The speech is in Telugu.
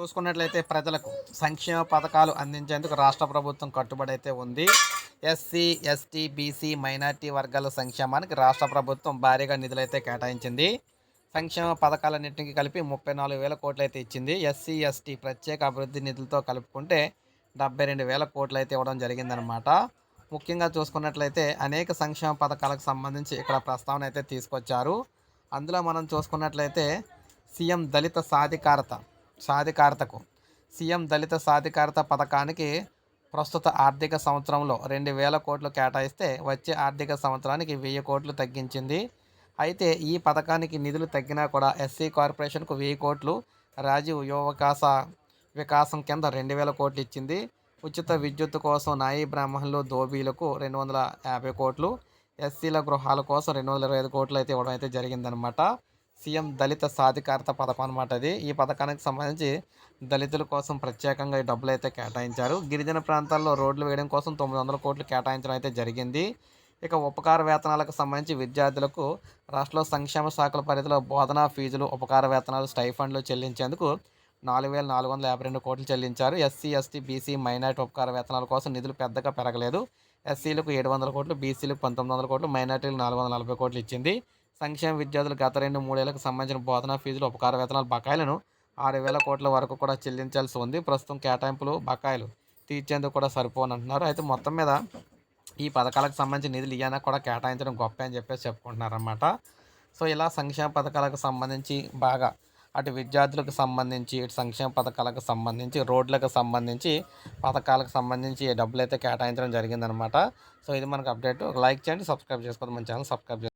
చూసుకున్నట్లయితే ప్రజలకు సంక్షేమ పథకాలు అందించేందుకు రాష్ట్ర ప్రభుత్వం కట్టుబడి అయితే ఉంది. ఎస్సీ ఎస్టీ బీసీ మైనార్టీ వర్గాల సంక్షేమానికి రాష్ట్ర ప్రభుత్వం భారీగా నిధులైతే కేటాయించింది. సంక్షేమ పథకాలన్నింటికి కలిపి ముప్పై నాలుగు వేల కోట్లు అయితే ఇచ్చింది. ఎస్సీ ఎస్టీ ప్రత్యేక అభివృద్ధి నిధులతో కలుపుకుంటే డెబ్బై రెండు వేల కోట్లు అయితే ఇవ్వడం జరిగిందనమాట ముఖ్యంగా చూసుకున్నట్లయితే అనేక సంక్షేమ పథకాలకు సంబంధించి ఇక్కడ ప్రస్తావన అయితే తీసుకొచ్చారు. అందులో మనం చూసుకున్నట్లయితే సీఎం దళిత సాధికారత సాధికారతకు. సీఎం దళిత సాధికారత పథకానికి ప్రస్తుత ఆర్థిక సంవత్సరంలో రెండు వేల కోట్లు కేటాయిస్తే వచ్చే ఆర్థిక సంవత్సరానికి వెయ్యి కోట్లు తగ్గించింది. అయితే ఈ పథకానికి నిధులు తగ్గినా కూడా ఎస్సీ కార్పొరేషన్కు వెయ్యి కోట్లు రాజీవ్ యువకాశ వికాసం కింద రెండు వేల కోట్లు ఇచ్చింది. ఉచిత విద్యుత్ కోసం నాయి బ్రాహ్మణులు దోబీలకు రెండు వందల యాభై కోట్లు ఎస్సీల గృహాల కోసం రెండు వందల ఇరవై ఐదు కోట్లు అయితే ఇవ్వడం అయితే జరిగిందనమాట సీఎం దళిత సాధికారత పథకం అనమాట అది. ఈ పథకానికి సంబంధించి దళితుల కోసం ప్రత్యేకంగా ఈ డబ్బులు అయితే కేటాయించారు. గిరిజన ప్రాంతాల్లో రోడ్లు వేయడం కోసం తొమ్మిది వందల కోట్లు కేటాయించడం అయితే జరిగింది. ఇక ఉపకార వేతనాలకు సంబంధించి విద్యార్థులకు రాష్ట్రంలో సంక్షేమ శాఖల పరిధిలో బోధనా ఫీజులు ఉపకార వేతనాలు స్టైఫండ్లు చెల్లించేందుకు నాలుగు వేల నాలుగు వందల యాభై రెండు కోట్లు చెల్లించారు. ఎస్సీ ఎస్టీ బీసీ మైనార్టీ ఉపకార వేతనాల కోసం నిధులు పెద్దగా పెరగలేదు. ఎస్సీలకు ఏడు వందల కోట్లు బీసీలకు పంతొమ్మిది వందల కోట్లు మైనార్టీలకు నాలుగు వందల నలభై కోట్లు ఇచ్చింది. సంక్షేమ విద్యార్థులు గత రెండు మూడేళ్ళకు సంబంధించిన బోధనా ఫీజులు ఉపకార వేతనాల బకాయిలను ఆరు వేల కోట్ల వరకు కూడా చెల్లించాల్సి ఉంది. ప్రస్తుతం కేటాయింపులు బకాయిలు తీర్చేందుకు కూడా సరిపోనంటున్నారు అయితే మొత్తం మీద ఈ పథకాలకు సంబంధించి నిధులు ఇయ్యానా కూడా కేటాయించడం గొప్ప అని చెప్పేసి చెప్పుకుంటున్నారన్నమాట. సో ఇలా సంక్షేమ పథకాలకు సంబంధించి బాగా అటు విద్యార్థులకు సంబంధించి ఇటు సంక్షేమ పథకాలకు సంబంధించి రోడ్లకు సంబంధించి పథకాలకు సంబంధించి డబ్బులు అయితే కేటాయించడం జరిగిందనమాట సో ఇది మనకు అప్డేట్. లైక్ చేయండి సబ్స్క్రైబ్ చేసుకోండి మన ఛానల్ సబ్స్క్రైబ్ చేసుకోండి.